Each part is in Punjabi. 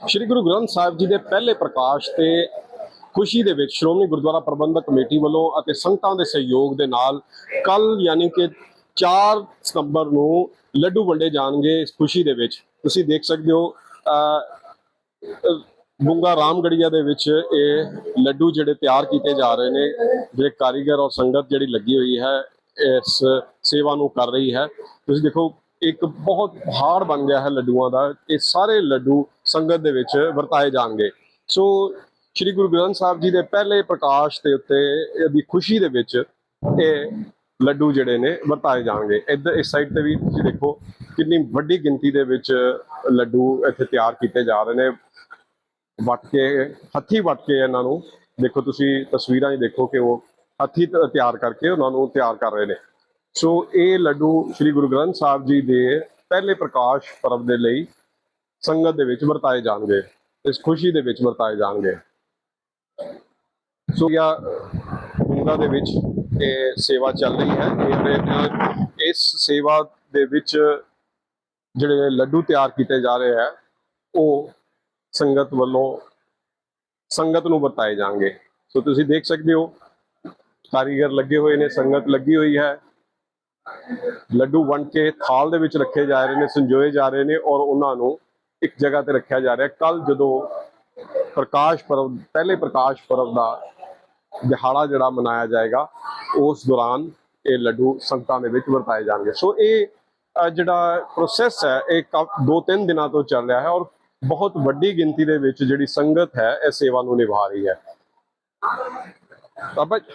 ਸ਼੍ਰੀ ਗੁਰੂ ਗ੍ਰੰਥ ਸਾਹਿਬ ਜੀ ਦੇ ਪਹਿਲੇ ਪ੍ਰਕਾਸ਼ ਤੇ ਖੁਸ਼ੀ ਦੇ ਵਿੱਚ ਸ਼੍ਰੋਮਣੀ ਗੁਰਦੁਆਰਾ ਪ੍ਰਬੰਧਕ ਕਮੇਟੀ ਵੱਲੋਂ ਅਤੇ ਸੰਗਤਾਂ ਦੇ ਸਹਿਯੋਗ ਦੇ ਨਾਲ ਕੱਲ ਯਾਨੀ ਕਿ 4 ਸਤੰਬਰ ਨੂੰ ਲੱਡੂ ਵੰਡੇ ਜਾਣਗੇ ਇਸ ਖੁਸ਼ੀ ਦੇ ਵਿੱਚ। ਤੁਸੀਂ ਦੇਖ ਸਕਦੇ ਹੋ ਅ, ਗੁੰਗਾ ਰਾਮਗੜੀਆ ਦੇ ਵਿੱਚ ਇਹ ਲੱਡੂ ਜਿਹੜੇ ਤਿਆਰ ਕੀਤੇ ਜਾ ਰਹੇ ਨੇ ਜਿਹੜੇ ਕਾਰੀਗਰ ਔਰ ਸੰਗਤ ਜਿਹੜੀ ਲੱਗੀ ਹੋਈ ਹੈ ਇਸ ਸੇਵਾ ਨੂੰ ਕਰ ਰਹੀ ਹੈ। ਤੁਸੀਂ ਦੇਖੋ ਇੱਕ ਬਹੁਤ ਪਹਾੜ ਬਣ ਗਿਆ ਹੈ ਲੱਡੂਆਂ ਦਾ ਇਹ ਸਾਰੇ ਲੱਡੂ ਸੰਗਤ ਦੇ ਵਿੱਚ ਵਰਤਾਏ ਜਾਣਗੇ। ਸੋ ਸ੍ਰੀ ਗੁਰੂ ਗ੍ਰੰਥ ਸਾਹਿਬ ਜੀ ਦੇ ਪਹਿਲੇ ਪ੍ਰਕਾਸ਼ ਦੇ ਉੱਤੇ, ਇਹਦੀ ਖੁਸ਼ੀ ਦੇ ਵਿੱਚ ਇਹ ਲੱਡੂ ਜਿਹੜੇ ਨੇ ਵਰਤਾਏ ਜਾਣਗੇ। ਇੱਧਰ ਇਸ ਸਾਈਡ ਤੇ ਵੀ ਤੁਸੀਂ ਦੇਖੋ ਕਿੰਨੀ ਵੱਡੀ ਗਿਣਤੀ ਦੇ ਵਿੱਚ ਲੱਡੂ ਇੱਥੇ ਤਿਆਰ ਕੀਤੇ ਜਾ ਰਹੇ ਨੇ। ਵੱਟ ਕੇ, ਹੱਥੀ ਵੱਟ ਕੇ ਇਹਨਾਂ ਨੂੰ ਦੇਖੋ ਤੁਸੀਂ ਤਸਵੀਰਾਂ ਹੀ ਦੇਖੋ ਕਿ ਉਹ ਹੱਥੀ ਤਿਆਰ ਕਰਕੇ ਉਹਨਾਂ ਨੂੰ ਤਿਆਰ ਕਰ ਰਹੇ ਨੇ। ਸੋ ਇਹ ਲੱਡੂ ਸ੍ਰੀ ਗੁਰੂ ਗ੍ਰੰਥ ਸਾਹਿਬ ਜੀ ਦੇ ਪਹਿਲੇ ਪ੍ਰਕਾਸ਼ ਪਰਬ ਦੇ ਲਈ ਸੰਗਤ ਦੇ ਵਿੱਚ ਵਰਤਾਏ ਜਾਣਗੇ ਇਸ ਖੁਸ਼ੀ ਦੇ ਵਿੱਚ ਵਰਤਾਏ ਜਾਣਗੇ। ਸੋ ਯਾ ਗੁੰਗਾ ਦੇ ਵਿੱਚ ਇਹ ਸੇਵਾ ਚੱਲ ਰਹੀ ਹੈ। ਇਸ ਸੇਵਾ ਦੇ ਵਿੱਚ ਜਿਹੜੇ ਲੱਡੂ ਤਿਆਰ ਕੀਤੇ ਜਾ ਰਹੇ ਹੈ, ਉਹ ਸੰਗਤ ਵੱਲੋਂ ਸੰਗਤ ਨੂੰ ਵਰਤਾਏ ਜਾਣਗੇ। ਸੋ ਤੁਸੀਂ ਦੇਖ ਸਕਦੇ ਹੋ, ਕਾਰੀਗਰ ਲੱਗੇ ਹੋਏ ਨੇ, ਸੰਗਤ ਲੱਗੀ ਹੋਈ ਹੈ। ਲੱਡੂ ਵੰਡ ਕੇ ਥਾਲ ਦੇ ਵਿੱਚ ਰੱਖੇ ਜਾ ਰਹੇ ਨੇ ਸੰਜੋਏ ਜਾ ਰਹੇ ਨੇ ਔਰ ਉਹਨਾਂ ਨੂੰ ਇੱਕ ਜਗ੍ਹਾ ਤੇ ਰੱਖਿਆ ਜਾ ਰਿਹਾ। ਕੱਲ ਜਦੋਂ ਪ੍ਰਕਾਸ਼ ਪਰਵ ਪਹਿਲੇ ਪ੍ਰਕਾਸ਼ ਪਰਵ ਦਾ ਦਿਹਾੜਾ ਜਿਹੜਾ ਮਨਾਇਆ ਜਾਏਗਾ ਉਸ ਦੌਰਾਨ ਇਹ ਲੱਡੂ ਸੰਗਤਾਂ ਦੇ ਵਿੱਚ ਵਰਤਾਏ ਜਾਣਗੇ। ਸੋ ਇਹ ਜਿਹੜਾ ਪ੍ਰੋਸੈਸ ਹੈ ਇਹ ਕਾ- ਦੋ ਤਿੰਨ ਦਿਨਾਂ ਤੋਂ ਚੱਲ ਰਿਹਾ ਹੈ ਔਰ ਬਹੁਤ ਵੱਡੀ ਗਿਣਤੀ ਦੇ ਵਿੱਚ ਜਿਹੜੀ ਸੰਗਤ ਹੈ ਇਹ ਸੇਵਾ ਨੂੰ ਨਿਭਾ ਰਹੀ ਹੈ। ਬਾਬਾ ਜੀ,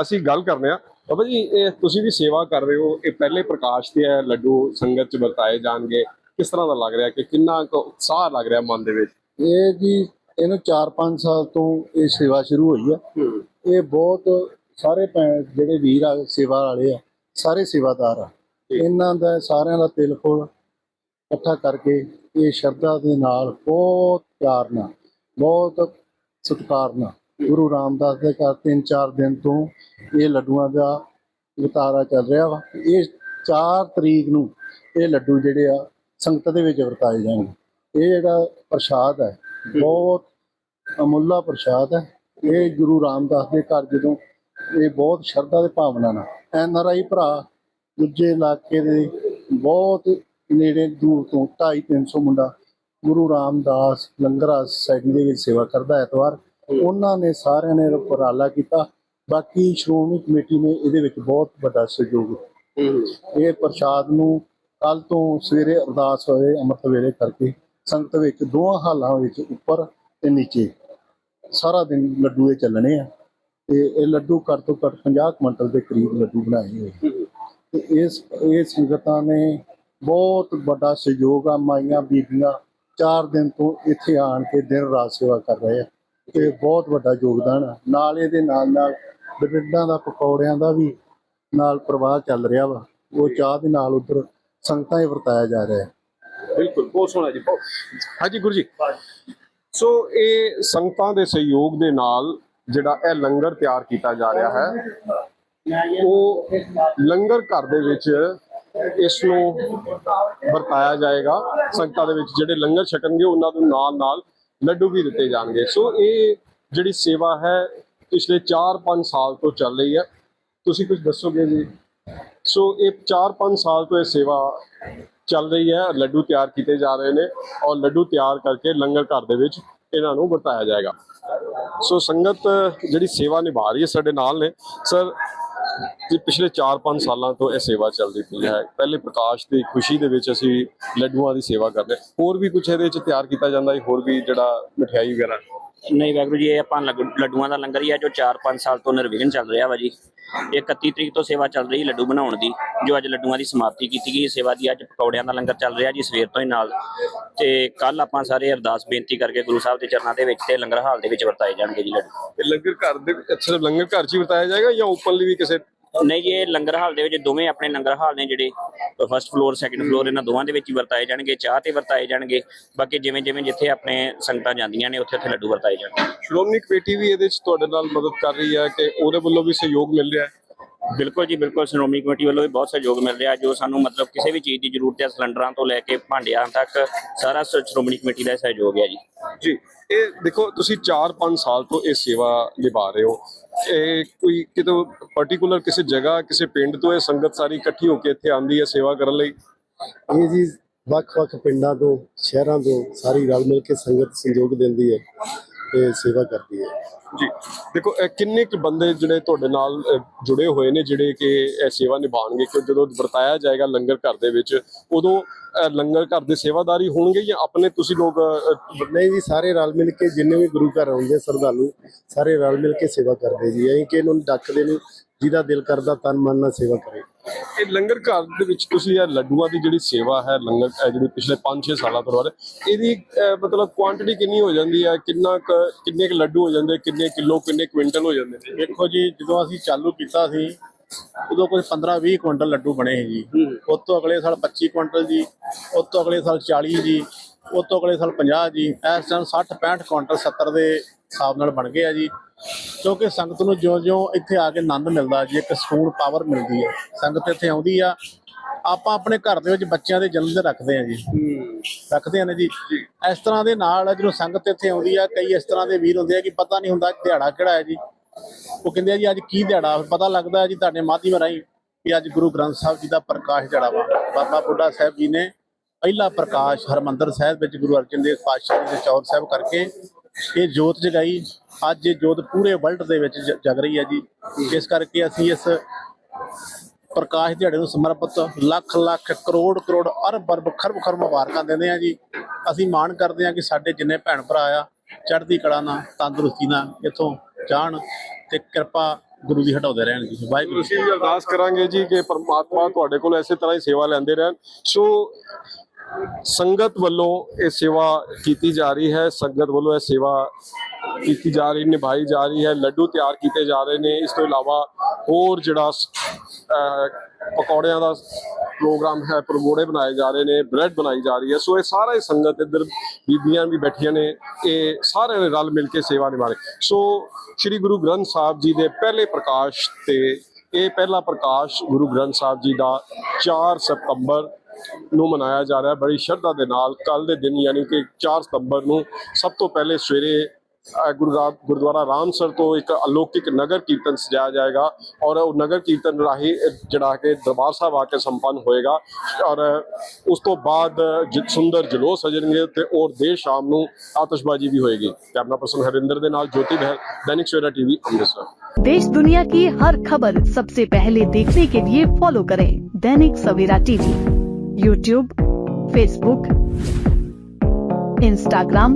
ਅਸੀਂ ਗੱਲ ਕਰਨੇ ਆ ਬਾਬਾ ਜੀ ਇਹ ਤੁਸੀਂ ਵੀ ਸੇਵਾ ਕਰ ਰਹੇ ਹੋ। ਇਹ ਪਹਿਲੇ ਪ੍ਰਕਾਸ਼ ਤੇ ਹੈ ਲੱਡੂ ਸੰਗਤ ਚ ਵਰਤਾਏ ਜਾਣਗੇ। ਕਿਸ ਤਰ੍ਹਾਂ ਦਾ ਲੱਗ ਰਿਹਾ ਕਿ ਕਿੰਨਾ ਕੁ ਉਤਸ਼ਾਹ ਲੱਗ ਰਿਹਾ ਮਨ ਦੇ ਵਿੱਚ? ਇਹ ਜੀ ਇਹਨੂੰ 4-5 ਸਾਲ ਤੋਂ ਇਹ ਸੇਵਾ ਸ਼ੁਰੂ ਹੋਈ ਆ। ਇਹ ਬਹੁਤ ਸਾਰੇ ਭੈਣ ਜਿਹੜੇ ਵੀਰ ਆ ਸੇਵਾ ਵਾਲੇ ਆ ਸਾਰੇ ਸੇਵਾਦਾਰ ਆ। ਇਹਨਾਂ ਦਾ ਸਾਰਿਆਂ ਦਾ ਤਿਲ ਫੁੱਲ ਇਕੱਠਾ ਕਰਕੇ ਇਹ ਸ਼ਰਧਾ ਦੇ ਨਾਲ ਬਹੁਤ ਪਿਆਰ ਨਾਲ ਬਹੁਤ ਸਤਿਕਾਰ ਨਾਲ ਗੁਰੂ ਰਾਮਦਾਸ ਦੇ ਘਰ ਤਿੰਨ ਚਾਰ ਦਿਨ ਤੋਂ ਇਹ ਲੱਡੂਆਂ ਦਾ ਵਰਤਾਰਾ ਚੱਲ ਰਿਹਾ ਵਾ। ਇਹ 4 ਤਰੀਕ ਨੂੰ ਇਹ ਲੱਡੂ ਜਿਹੜੇ ਆ ਸੰਗਤ ਦੇ ਵਿੱਚ ਵਰਤਾਏ ਜਾਣਗੇ। ਇਹ ਜਿਹੜਾ ਪ੍ਰਸ਼ਾਦ ਹੈ, ਬਹੁਤ ਅਮੁੱਲਾ ਪ੍ਰਸ਼ਾਦ ਹੈ। ਇਹ ਗੁਰੂ ਰਾਮਦਾਸ ਦੇ ਘਰ ਜਦੋਂ ਇਹ ਬਹੁਤ ਸ਼ਰਧਾ ਦੇ ਭਾਵਨਾ ਨਾਲ ਐਨ ਆਰ ਆਈ ਭਰਾ ਦੂਜੇ ਇਲਾਕੇ ਦੇ ਬਹੁਤ ਨੇੜੇ ਦੂਰ ਤੋਂ 250 300 ਮੁੰਡਾ ਗੁਰੂ ਰਾਮਦਾਸ ਲੰਗਰ ਸੋਸਾਇਟੀ ਦੇ ਵਿੱਚ ਸੇਵਾ ਕਰਦਾ ਐਤਵਾਰ। ਉਹਨਾਂ ਨੇ ਸਾਰਿਆਂ ਨੇ ਉਪਰਾਲਾ ਕੀਤਾ। ਬਾਕੀ ਸ਼੍ਰੋਮਣੀ ਕਮੇਟੀ ਨੇ ਇਹਦੇ ਵਿੱਚ ਬਹੁਤ ਵੱਡਾ ਸਹਿਯੋਗ ਇਹ ਪ੍ਰਸ਼ਾਦ ਨੂੰ ਕੱਲ ਤੋਂ ਸਵੇਰੇ ਅਰਦਾਸ ਹੋਏ ਅੰਮ੍ਰਿਤ ਵੇਲੇ ਕਰਕੇ ਸੰਗਤ ਵਿੱਚ ਦੋਹਾਂ ਹਾਲਾਂ ਵਿੱਚ ਉੱਪਰ ਤੇ ਨੀਚੇ ਸਾਰਾ ਦਿਨ ਲੱਡੂ ਇਹ ਚੱਲਣੇ ਆ। ਤੇ ਇਹ ਲੱਡੂ ਘੱਟ ਤੋਂ ਘੱਟ 50 ਕੁਇੰਟਲ ਦੇ ਕਰੀਬ ਲੱਡੂ ਬਣਾਏ ਹੋਏ ਤੇ ਇਸ ਇਹ ਸੰਗਤਾਂ ਨੇ ਬਹੁਤ ਵੱਡਾ ਸਹਿਯੋਗ ਆ। ਮਾਈਆਂ ਬੀਬੀਆਂ ਚਾਰ ਦਿਨ ਤੋਂ ਇੱਥੇ ਆਣ ਕੇ ਦਿਨ ਰਾਤ ਸੇਵਾ ਕਰ ਰਹੇ ਆ। ਤੇ ਬਹੁਤ ਵੱਡਾ ਯੋਗਦਾਨ ਆ। ਨਾਲ ਇਹਦੇ ਨਾਲ ਨਾਲ ਬ੍ਰੈਡਾਂ ਦਾ ਪਕੌੜਿਆਂ ਦਾ ਵੀ ਨਾਲ ਪ੍ਰਵਾਹ ਚੱਲ ਰਿਹਾ ਵਾ। ਉਹ ਚਾਹ ਦੇ ਨਾਲ ਉਧਰ ਸੰਗਤਾਂ ਹੀ ਵਰਤਾਇਆ ਜਾ ਰਿਹਾ। ਹੈ ਬਿਲਕੁਲ ਬਹੁਤ ਸੋਹਣਾ ਜੀ ਬਹੁਤ। ਹਾਂਜੀ ਗੁਰੂ ਜੀ। ਸੋ ਇਹ ਸੰਗਤਾਂ ਦੇ ਸਹਿਯੋਗ ਦੇ ਨਾਲ ਜਿਹੜਾ ਇਹ ਲੰਗਰ ਤਿਆਰ ਕੀਤਾ ਜਾ ਰਿਹਾ ਹੈ ਉਹ ਲੰਗਰ ਘਰ ਦੇ ਵਿੱਚ ਇਸ ਨੂੰ ਵਰਤਾਇਆ ਜਾਏਗਾ। ਸੰਗਤਾਂ ਦੇ ਵਿੱਚ ਜਿਹੜੇ ਲੰਗਰ ਛਕਣਗੇ ਉਹਨਾਂ ਨੂੰ ਨਾਲ ਨਾਲ ਲੱਡੂ ਵੀ ਦਿੱਤੇ ਜਾਣਗੇ। ਸੋ ਇਹ ਜਿਹੜੀ ਸੇਵਾ ਹੈ, ਪਿਛਲੇ 4-5 ਸਾਲ ਤੋਂ ਚੱਲ ਰਹੀ ਹੈ। ਤੁਸੀਂ ਕੁਝ ਦੱਸੋਗੇ ਜੀ? ਸੋ ਇਹ 4-5 ਸਾਲ ਤੋਂ ਇਹ ਸੇਵਾ ਚੱਲ ਰਹੀ ਹੈ। ਲੱਡੂ ਤਿਆਰ ਕੀਤੇ ਜਾ ਰਹੇ ਨੇ ਔਰ ਲੱਡੂ ਤਿਆਰ ਕਰਕੇ ਲੰਗਰ ਘਰ ਦੇ ਵਿੱਚ ਇਹਨਾਂ ਨੂੰ ਵਰਤਾਇਆ ਜਾਏਗਾ। ਸੋ ਸੰਗਤ ਜਿਹੜੀ ਸੇਵਾ ਨਿਭਾ ਰਹੀ ਹੈ, ਸਾਡੇ ਨਾਲ ਨੇ। ਸਰ ਜੀ ਪਿਛਲੇ 4-5 ਸਾਲਾਂ ਤੋਂ ਇਹ ਸੇਵਾ ਚੱਲਦੀ ਪਈ ਹੈ। ਪਹਿਲੇ ਪ੍ਰਕਾਸ਼ ਦੀ ਖੁਸ਼ੀ ਦੇ ਵਿੱਚ ਅਸੀਂ ਲੱਡੂਆਂ ਦੀ ਸੇਵਾ ਕਰਦੇ। ਹਾਂ। ਹੋਰ ਵੀ ਕੁਝ ਇਹਦੇ ਵਿੱਚ ਤਿਆਰ ਕੀਤਾ ਜਾਂਦਾ ਹੈ? ਹੋਰ ਵੀ ਜਿਹੜਾ ਮਠਿਆਈ ਵਗੈਰਾ? ਨਹੀਂ ਵੈਗਰੂ ਜੀ ਇਹ ਆਪਾਂ ਲੱਡੂਆਂ ਦਾ ਲੰਗਰ ਹੀ ਆ ਜੋ 4-5 ਸਾਲ ਤੋਂ ਨਿਰਵਿਘਨ ਚੱਲ ਰਿਹਾ ਵਾ ਜੀ। ਇਹ 31 ਤਰੀਕ ਤੋਂ ਸੇਵਾ ਚੱਲ ਰਹੀ ਲੱਡੂ ਬਣਾਉਣ ਦੀ ਜੋ ਅੱਜ ਲੱਡੂਆਂ ਦੀ ਸਮਾਪਤੀ ਕੀਤੀ ਗਈ ਸੇਵਾ ਦੀ ਅੱਜ ਪਕੌੜਿਆਂ ਦਾ ਲੰਗਰ ਚੱਲ ਰਿਹਾ ਜੀ ਸਵੇਰ ਤੋਂ ਹੀ ਨਾਲ। ਤੇ ਕੱਲ ਆਪਾਂ ਸਾਰੇ ਅਰਦਾਸ ਬੇਨਤੀ ਕਰਕੇ ਗੁਰੂ ਸਾਹਿਬ ਦੇ ਚਰਨਾਂ ਦੇ ਵਿੱਚ ਤੇ ਲੰਗਰ ਹਾਲ ਦੇ ਵਿੱਚ ਵਰਤਾਏ ਜਾਣਗੇ ਜੀ ਲੱਡੂ। ਇਹ ਲੰਗਰ ਘਰ ਦੇ ਅੱਛਾ ਲੰਗਰ ਘਰ 'ਚ ਹੀ ਵਰਤਾਇਆ ਜਾਏਗਾ ਜਾਂ ਓਪਨਲੀ ਵੀ ਕਿਸੇ ਨਹੀਂ ਜੀ ਇਹ ਲੰਗਰ ਹਾਲ ਦੇ ਵਿੱਚ ਦੋਵੇਂ ਆਪਣੇ ਲੰਗਰ ਹਾਲ ਨੇ ਜਿਹੜੇ ਫਸਟ ਫਲੋਰ ਸੈਕੰਡ ਫਲੋਰ ਇਹਨਾਂ ਦੋਵਾਂ ਦੇ ਵਿੱਚ ਹੀ ਵਰਤਾਏ ਜਾਣਗੇ ਚਾਹ ਤੇ ਵਰਤਾਏ ਜਾਣਗੇ। ਬਾਕੀ ਜਿਵੇਂ ਜਿਵੇਂ ਜਿੱਥੇ ਆਪਣੇ ਸੰਗਤਾਂ ਜਾਂਦੀਆਂ ਨੇ ਉੱਥੇ ਉੱਥੇ ਲੱਡੂ ਵਰਤਾਏ ਜਾਣਗੇ। ਸ਼੍ਰੋਮਣੀ ਕਮੇਟੀ ਵੀ ਇਹਦੇ 'ਚ ਤੁਹਾਡੇ ਨਾਲ ਮਦਦ ਕਰ ਰਹੀ ਹੈ ਕਿ ਉਹਦੇ ਵੱਲੋਂ ਵੀ ਸਹਿਯੋਗ ਮਿਲ ਰਿਹਾ ਹੈ? ਬਿਲਕੁਲ ਜੀ ਬਿਲਕੁਲ ਸ਼੍ਰੋਮਣੀ ਕਮੇਟੀ ਵੱਲੋਂ ਵੀ ਬਹੁਤ ਸਹਿਯੋਗ ਮਿਲ ਰਿਹਾ ਜੋ ਸਾਨੂੰ ਮਤਲਬ ਕਿਸੇ ਵੀ ਚੀਜ਼ ਦੀ ਜ਼ਰੂਰਤ ਹੈ ਸਿਲੰਡਰਾਂ ਤੋਂ ਲੈ ਕੇ ਭਾਂਡਿਆਂ ਤੱਕ ਸਾਰਾ ਸ਼੍ਰੋਮਣੀ ਕਮੇਟੀ ਦਾ ਸਹਿਯੋਗ ਹੈ ਜੀ। ਜੀ ਇਹ ਦੇਖੋ ਤੁਸੀਂ 4-5 ਸਾਲ ਤੋਂ ਇਹ ਸੇਵਾ ਨਿਭਾ ਰਹੇ ਹੋ। ਇਹ ਕੋਈ ਕਿਤੋਂ ਪਾਰਟਿਕੂਲਰ ਕਿਸੇ ਜਗ੍ਹਾ ਕਿਸੇ ਪਿੰਡ ਤੋਂ ਇਹ ਸੰਗਤ ਸਾਰੀ ਇਕੱਠੀ ਹੋ ਕੇ ਇੱਥੇ ਆਂਦੀ ਹੈ ਸੇਵਾ ਕਰਨ ਲਈ? ਇਹ ਜੀ ਵੱਖ-ਵੱਖ ਪਿੰਡਾਂ ਤੋਂ ਸ਼ਹਿਰਾਂ ਤੋਂ ਸਾਰੀ ਰਲ ਮਿਲ ਕੇ ਸੰਗਤ ਸੰਯੋਗ ਦਿੰਦੀ ਹੈ ਤੇ ਸੇਵਾ ਕਰਦੀ ਹੈ। ਜੀ। ਦੇਖੋ ਇਹ ਕਿੰਨੇ ਕੁ ਬੰਦੇ ਜਿਹੜੇ ਤੁਹਾਡੇ ਨਾਲ ਜੁੜੇ ਹੋਏ ਨੇ ਜਿਹੜੇ ਕਿ ਇਹ ਸੇਵਾ ਨਿਭਾਉਣਗੇ? ਕਿ ਜਦੋਂ ਵਰਤਾਇਆ ਜਾਏਗਾ ਲੰਗਰ ਘਰ ਦੇ ਵਿੱਚ ਉਦੋਂ ਲੰਗਰ ਘਰ ਦੇ ਸੇਵਾਦਾਰੀ ਹੋਣਗੇ ਜਾਂ ਆਪਣੇ ਤੁਸੀਂ ਲੋਕ ਨਹੀਂ ਜੀ ਸਾਰੇ ਰਲ ਮਿਲ ਕੇ ਜਿੰਨੇ ਵੀ ਗੁਰੂ ਘਰ ਆਉਂਦੇ ਆ ਸ਼ਰਧਾਲੂ ਸਾਰੇ ਰਲ ਮਿਲ ਕੇ ਸੇਵਾ ਕਰਦੇ ਜੀ। ਐਂ ਕਿ ਇਹਨੂੰ ਡੱਕਦੇ ਨੂੰ ਜਿਹਦਾ ਦਿਲ ਕਰਦਾ ਤਨ ਮਨ ਨਾਲ ਸੇਵਾ ਕਰੇ। ਇਹ ਲੰਗਰ ਘਰ ਦੇ ਵਿੱਚ ਤੁਸੀਂ ਇਹ ਲੱਡੂਆਂ ਦੀ ਜਿਹੜੀ ਸੇਵਾ ਹੈ ਲੰਗਰ ਜਿਹੜੀ ਪਿਛਲੇ 5-6 ਸਾਲਾਂ ਤੋਂ ਬਾਅਦ ਇਹਦੀ ਮਤਲਬ ਕੁਆਂਟੀਟੀ ਕਿੰਨੀ ਹੋ ਜਾਂਦੀ ਹੈ? ਕਿੰਨਾ ਕਿੰਨੇ ਕੁ ਲੱਡੂ ਹੋ ਜਾਂਦੇ? ਕਿੰਨੇ ਕਿਲੋ ਕਿੰਨੇ ਕੁਇੰਟਲ ਹੋ ਜਾਂਦੇ ਨੇ? ਦੇਖੋ ਜੀ ਜਦੋਂ ਅਸੀਂ ਚਾਲੂ ਕੀਤਾ ਸੀ ਉਦੋਂ ਕੋਈ 15-20 ਕੁਇੰਟਲ ਲੱਡੂ ਬਣੇ ਸੀ ਜੀ। ਉਸ ਤੋਂ ਅਗਲੇ ਸਾਲ 25 ਕੁਇੰਟਲ ਜੀ ਉਸ ਤੋਂ ਅਗਲੇ ਸਾਲ 40 ਜੀ ਉਸ ਤੋਂ ਅਗਲੇ ਸਾਲ 50 ਜੀ ਇਸ ਟਾਈਮ 60-65 ਕੁਇੰਟਲ 70 ਦੇ ਹਿਸਾਬ ਨਾਲ ਬਣ ਗਏ ਆ ਜੀ। ਕਿਉਂਕਿ ਸੰਗਤ ਨੂੰ ਜਿਉਂ-ਜਿਉਂ ਇੱਥੇ ਆ ਕੇ ਆਨੰਦ ਮਿਲਦਾ ਜੀ ਇੱਕ ਸਕੂਨ ਪਾਵਰ ਮਿਲਦੀ ਹੈ। ਸੰਗਤ ਇੱਥੇ ਆਉਂਦੀ ਆ। ਆਪਾਂ ਆਪਣੇ ਘਰ ਦੇ ਵਿੱਚ ਬੱਚਿਆਂ ਦੇ ਜਨਮ ਦਿਨ ਰੱਖਦੇ ਆ ਜੀ। ਰੱਖਦੇ ਆ ਨੇ ਜੀ। ਇਸ ਤਰ੍ਹਾਂ ਦੇ ਨਾਲ ਜਦੋਂ ਸੰਗਤ ਇੱਥੇ ਆਉਂਦੀ ਆ ਕਈ ਇਸ ਤਰ੍ਹਾਂ ਦੇ ਵੀਰ ਹੁੰਦੇ ਆ ਕਿ ਪਤਾ ਨਹੀਂ ਹੁੰਦਾ ਦਿਹਾੜਾ ਕਿਹੜਾ ਹੈ ਜੀ। ਉਹ ਕਹਿੰਦੇ ਆ ਜੀ, ਅੱਜ ਕੀ ਦਿਹਾੜਾ? ਪਤਾ ਲੱਗਦਾ ਜੀ ਤੁਹਾਡੇ ਮਾਧਿਅਮ ਰਾਹੀਂ ਕਿ ਅੱਜ ਗੁਰੂ ਗ੍ਰੰਥ ਸਾਹਿਬ ਜੀ ਦਾ ਪ੍ਰਕਾਸ਼ ਦਿਹਾੜਾ ਵਾ। ਬਾਬਾ ਬੁੱਢਾ ਸਾਹਿਬ ਜੀ ਨੇ ਪਹਿਲਾ ਪ੍ਰਕਾਸ਼ ਹਰਮੰਦਰ ਸਾਹਿਬ ਵਿੱਚ ਗੁਰੂ ਅਰਜਨ ਦੇਵ ਪਾਤਸ਼ਾਹ ਜੀ ਦੇ ਚੌਰ ਸਾਹਿਬ ਕਰਕੇ ਇਹ ਜੋਤ ਜਗਾਈ। ਅੱਜ ਇਹ ਜੋਤ ਪੂਰੇ ਵਰਲਡ ਦੇ ਵਿੱਚ ਜ- ਜਗ ਰਹੀ ਹੈ ਜੀ। ਇਸ ਕਰਕੇ ਅਸੀਂ ਇਸ ਪ੍ਰਕਾਸ਼ ਦਿਹਾੜੇ ਨੂੰ ਸਮਰਪਿਤ ਲੱਖ ਲੱਖ ਕਰੋੜ ਕਰੋੜ ਅਰਬ ਅਰਬ ਖਰਬ ਖਰਬ ਮੁਬਾਰਕਾਂ ਦਿੰਦੇ ਆ ਜੀ। ਅਸੀਂ ਮਾਣ ਕਰਦੇ ਆ ਕਿ ਸਾਡੇ ਜਿੰਨੇ ਭੈਣ ਭਰਾ ਆ, ਚੜ੍ਹਦੀ ਕਲਾ ਨਾਲ, ਤੰਦਰੁਸਤੀ ਨਾਲ ਇੱਥੋਂ ਜਾਣ ਤੇ ਕਿਰਪਾ ਗੁਰੂ ਦੀ ਹਟਾਉਂਦੇ ਰਹਿਣ ਜੀ। ਵਾਹਿਗੁਰੂ ਅਸੀਂ ਅਰਦਾਸ ਕਰਾਂਗੇ ਜੀ ਕਿ ਪਰਮਾਤਮਾ ਤੁਹਾਡੇ ਕੋਲ ਐਸੇ ਤਰ੍ਹਾਂ ਹੀ ਸੇਵਾ ਲੈਂਦੇ ਰਹਿਣ। ਸੋ, ਸੰਗਤ ਵੱਲੋਂ ਇਹ ਸੇਵਾ ਕੀਤੀ ਜਾ ਰਹੀ ਹੈ, ਸੰਗਤ ਵੱਲੋਂ ਇਹ ਸੇਵਾ ਕੀਤੀ ਜਾ ਰਹੀ, ਨਿਭਾਈ ਜਾ ਰਹੀ ਹੈ, ਲੱਡੂ ਤਿਆਰ ਕੀਤੇ ਜਾ ਰਹੇ ਨੇ। ਇਸ ਤੋਂ ਇਲਾਵਾ ਹੋਰ ਜਿਹੜਾ ਪਕੌੜਿਆਂ ਦਾ ਪ੍ਰੋਗਰਾਮ ਹੈ ਪਰਮੋੜੇ ਬਣਾਏ ਜਾ ਰਹੇ ਨੇ, ਬ੍ਰੈਡ ਬਣਾਈ ਜਾ ਰਹੀ ਹੈ। ਸੋ ਇਹ ਸਾਰਾ ਹੀ ਸੰਗਤ ਇੱਧਰ ਬੀਬੀਆਂ ਵੀ ਬੈਠੀਆਂ ਨੇ, ਇਹ ਸਾਰੇ ਨੇ ਰਲ ਮਿਲ ਕੇ ਸੇਵਾ ਨਿਭਾ ਰਹੇ। ਸੋ ਸ੍ਰੀ ਗੁਰੂ ਗ੍ਰੰਥ ਸਾਹਿਬ ਜੀ ਦੇ ਪਹਿਲੇ ਪ੍ਰਕਾਸ਼ ਤੇ ਇਹ ਪਹਿਲਾ ਪ੍ਰਕਾਸ਼ ਗੁਰੂ ਗ੍ਰੰਥ ਸਾਹਿਬ ਜੀ ਦਾ 4 ਸਤੰਬਰ ਨੂੰ ਮਨਾਇਆ ਜਾ ਰਿਹਾ। ਬੜੀ ਸ਼ਰਧਾ ਦੇ ਨਾਲ ਕੱਲ ਦੇ ਦਿਨ ਯਾਨੀ ਕਿ 4 ਸਤੰਬਰ ਨੂੰ ਸਭ ਤੋਂ ਪਹਿਲੇ ਸਵੇਰੇ ਅਹ, ਗੁਰਦਾ- ਗੁਰਦੁਆਰਾ ਰਾਮਸਰ ਤੋਂ ਇੱਕ ਅਲੌਕਿਕ ਨਗਰ ਕੀਰਤਨ ਸਜਾਇਆ ਜਾਏਗਾ ਔਰ ਉਹ ਨਗਰ ਕੀਰਤਨ ਰਾਹੀਂ ਅਹ, ਜਿਹੜਾ ਕਿ ਦਰਬਾਰ ਸਾਹਿਬ ਆ ਕੇ ਸੰਪੰਨ ਹੋਏਗਾ ਔਰ ਅਹ, ਉਸ ਤੋਂ ਬਾਅਦ ਜ- ਸੁੰਦਰ ਜਲੋਸ ਸਜਣਗੇ ਤੇ ਔਰ ਦੇਰ ਸ਼ਾਮ ਨੂੰ ਆਤਿਸ਼ਬਾਜ਼ੀ ਵੀ ਹੋਏਗੀ ਕੈਮਰਾ ਪਰਸਨ ਹਰਿੰਦਰ ਦੇ ਨਾਲ ਜੋਤੀ ਬਹਿਲ ਦੈਨਿਕ ਸਵੇਰਾ ਟੀਵੀ ਅੰਮ੍ਰਿਤਸਰ देश दुनिया की हर खबर सबसे पहले देखने के लिए फॉलो करें Dainik Savera TV YouTube Facebook Instagram